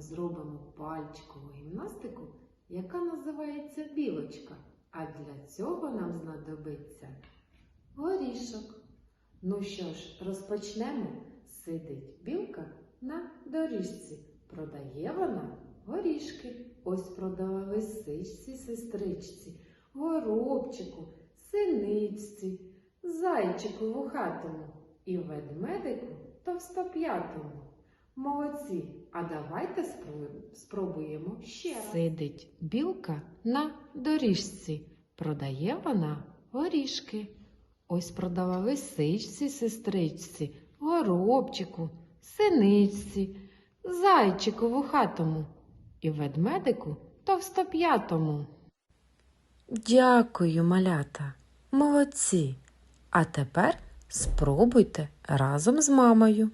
зробимо пальчикову гімнастику, яка називається білочка. А для цього нам знадобиться горішок. Ну що ж, розпочнемо. Сидить білка на доріжці. Продає вона горішки. Ось продала лисичці, сестричці, горобчику, синичці, зайчику вухатому і ведмедику товстоп'ятому. Молодці, а давайте спробуємо ще раз. Сидить білка на доріжці. Продає вона горішки. Ось продала лисичці, сестричці, горобчику, синичці, зайчику вухатому і ведмедику товстоп'ятому. Дякую, малята, молодці. А тепер спробуйте разом з мамою.